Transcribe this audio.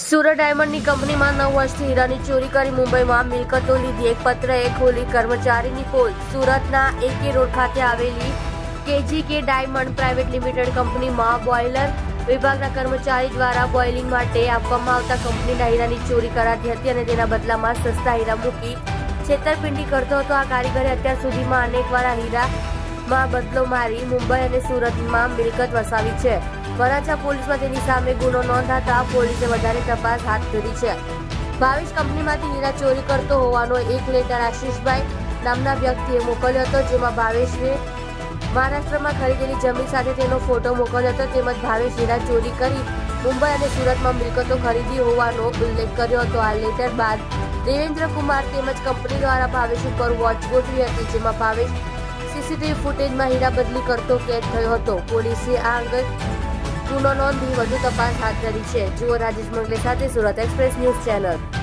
સુરત ડાયમંડની કંપનીમાં નવ વર્ષથી હીરાની ચોરી કરી મુંબઈમાં મિલકતો લીધી એક પત્ર એ ખોલી કર્મચારીની પોલ સુરતના એકે રોડ ખાતે આવેલી KG K diamond private limited કંપનીમાં બોઇલર વિભાગના કર્મચારી દ્વારા બોઇલિંગ માટે આપવામાં આવતા કંપનીના હીરાની ચોરી કરાતી હતી અને તેના બદલામાં સસ્તા હીરા મૂકી છેતરપિંડી કરતો હતો. આ કારીગરે અત્યાર સુધીમાં અનેકવાર આ હીરામાં બદલો મારી મુંબઈ અને સુરતમાં મિલકત વસાવી છે. વરાછા પોલીસમાં તેની સામે ગુનો નોંધાતા પોલીસે વધારે તપાસ હાથ ધરી છે. ભાવેશ કંપનીમાંથી હીરા ચોરી કરતો હોવાનો એક લેટર આશીષભાઈ નામના વ્યક્તિએ મોકલ્યો હતો, જેમાં ભાવેશે મહારાષ્ટ્રમાં ખરીદેલી જમીન સાથે તેનો ફોટો મોકલ્યો હતો, તેમજ ભાવેશ હીરા ચોરી કરી મુંબઈ અને સુરતમાં મિલકતો ખરીદી હોવાનો ઉલ્લેખ કર્યો હતો. આ લેટર બાદ દેવેન્દ્ર કુમાર તેમજ કંપની દ્વારા ભાવેશ ઉપર વોચ ગોઠવી હતી, જેમાં ભાવેશ સીસીટીવી ફૂટેજમાં હીરા બદલી કરતો કેદ થયો હતો. પોલીસે આ અંગે ગુનો નોંધી વધુ તપાસ હાથ ધરી છે. જુઓ રાજેશ મંગલે સાથે સુરત એક્સપ્રેસ ન્યૂઝ ચેનલ.